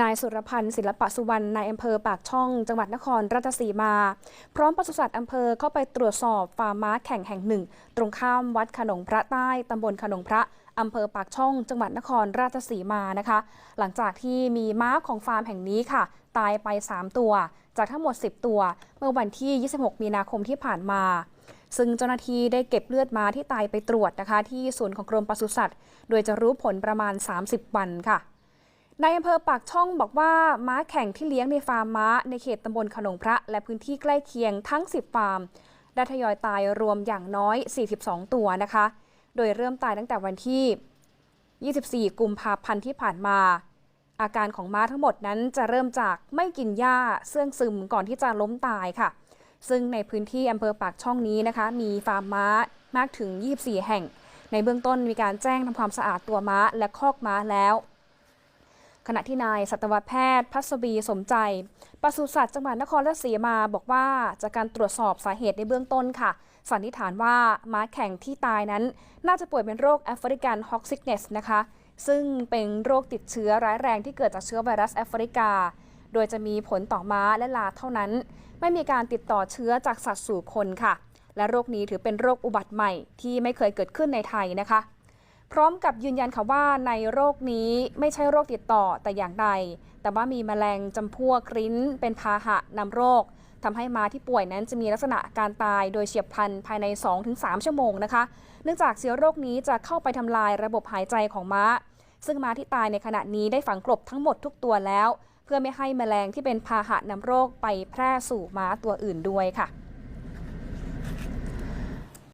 นายสุรพันธ์ศิลปะสุวรรณนายอำเภอปากช่อง จังหวัดนครราชสีมา พร้อมปศุสัตว์อำเภอเข้าไปตรวจสอบฟาร์มม้าแข่งแห่งหนึ่ง ตรงข้ามวัดขนงพระใต้ตำบลขนงพระอำเภอปากช่องจังหวัดนครราชสีมานะคะ หลังจากที่มีม้าของฟาร์มแห่งนี้ค่ะ ตายไป 3 ตัว จากทั้งหมด 10 ตัว เมื่อวันที่ 26 มีนาคมที่ผ่านมา ซึ่งเจ้าหน้าที่ได้เก็บเลือดม้าที่ตายไปตรวจนะคะ ที่ศูนย์ของกรมปศุสัตว์ โดยจะรู้ผลประมาณ 30 วันค่ะ ในอำเภอปากช่องบอกว่าม้าแข่งที่เลี้ยงในฟาร์มม้า ในเขตตำบลขนงพระ และพื้นที่ใกล้เคียงทั้ง 10 ฟาร์ม ได้ทยอยตายรวมอย่างน้อย 42 ตัวนะคะ โดยเริ่มตายตั้งแต่วันที่ 24 กุมภาพันธ์ที่ผ่านมา อาการของม้าทั้งหมดนั้นจะเริ่มจากไม่กินหญ้าเสื่องซึมก่อนที่จะล้มตายค่ะ ซึ่งในพื้นที่อำเภอปากช่องนี้นะคะ มีฟาร์มม้ามากถึง 24 แห่ง ในเบื้องต้นมีการแจ้งทำความสะอาดตัวม้าและคอกม้าแล้ว ขณะที่นายสัตวแพทย์พัศวีสมใจปศุสัตว์จังหวัดนครราชสีมาบอกว่าจากการตรวจสอบสาเหตุในเบื้องต้นค่ะ สันนิษฐานว่าม้าแข่งที่ตายนั้น น่าจะป่วยเป็นโรคแอฟริกันฮอกซิกเนสนะคะ ซึ่งเป็นโรคติดเชื้อร้ายแรงที่เกิดจากเชื้อไวรัสแอฟริกา โดยจะมีผลต่อม้าและลาเท่านั้น ไม่มีการติดต่อเชื้อจากสัตว์สู่คนค่ะ และโรคนี้ถือเป็นโรคอุบัติใหม่ที่ไม่เคยเกิดขึ้นในไทยนะคะ พร้อมกับยืนยันค่ะว่าในโรคนี้ไม่ใช่โรคติดต่อแต่อย่างใด แต่ว่ามีแมลงจำพวกริ้นเป็นพาหะนำโรคทำให้ม้าที่ป่วยนั้นจะมีลักษณะการตายโดยเฉียบพลันภายใน 2-3 ชั่วโมงนะคะ เนื่องจากเชื้อโรคนี้จะเข้าไปทำลายระบบหายใจของม้า ซึ่งม้าที่ตายในขณะนี้ได้ฝังกลบทั้งหมดทุกตัวแล้ว เพื่อไม่ให้แมลงที่เป็นพาหะนำโรคไปแพร่สู่ม้าตัวอื่นด้วยค่ะ